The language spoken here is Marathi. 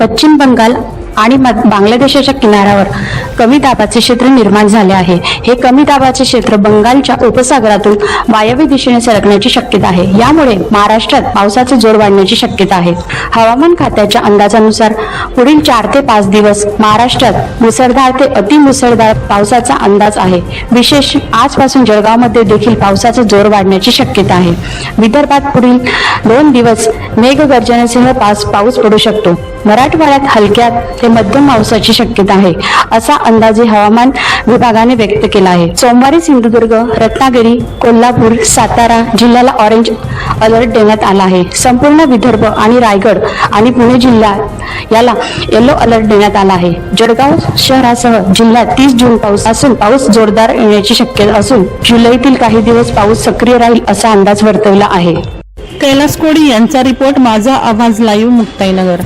పశ్చిమ బంగాల్ आणि मध- बांगलादेशाच्या किनाऱ्यावर कमी दाबाचे क्षेत्र निर्माण झाले आहे. हे कमी दाबाचे क्षेत्र बंगालच्या उपसागरातून वायव्य दिशेने सरकण्याची शक्यता आहे. यामुळे महाराष्ट्रात पावसाचा जोर वाढण्याची शक्यता आहे. हवामान खात्याच्या अंदाजानुसार पुढील चार ते पाच दिवस महाराष्ट्रात मुसळधार ते अतिमुसळधार पावसाचा अंदाज आहे. विशेष आजपासून जळगावमध्ये देखील पावसाचा जोर वाढण्याची शक्यता आहे. विदर्भात पुढील दोन दिवस मेघगर्जनेसह पाऊस पडू शकतो. मराठवाड्यात हलक्या ते मध्यम पावसाची शक्यता आहे असा अंदाजे हवामान विभागाने व्यक्त केला आहे. सोमवारी सिंधुदुर्ग रत्नागिरी कोल्हापूर सातारा जिल्ह्याला ऑरेंज अलर्ट देण्यात आला आहे. संपूर्ण विदर्भ आणि रायगड आणि पुणे जिल्ह्यात याला येलो अलर्ट देण्यात आला आहे. जळगाव शहरासह जिल्ह्यात तीस जून पाऊस असून पाऊस जोरदार येण्याची शक्यता असून जुलैतील काही दिवस पाऊस सक्रिय राहील असा अंदाज वर्तवला आहे. कैलास कोडी यांचा रिपोर्ट माझा आवाज लाईव्ह मुक्ताईनगर.